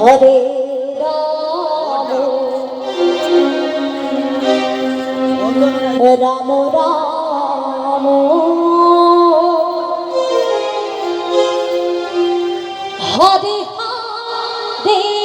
Hare Ram Ram Ram. Hare Hare Hare.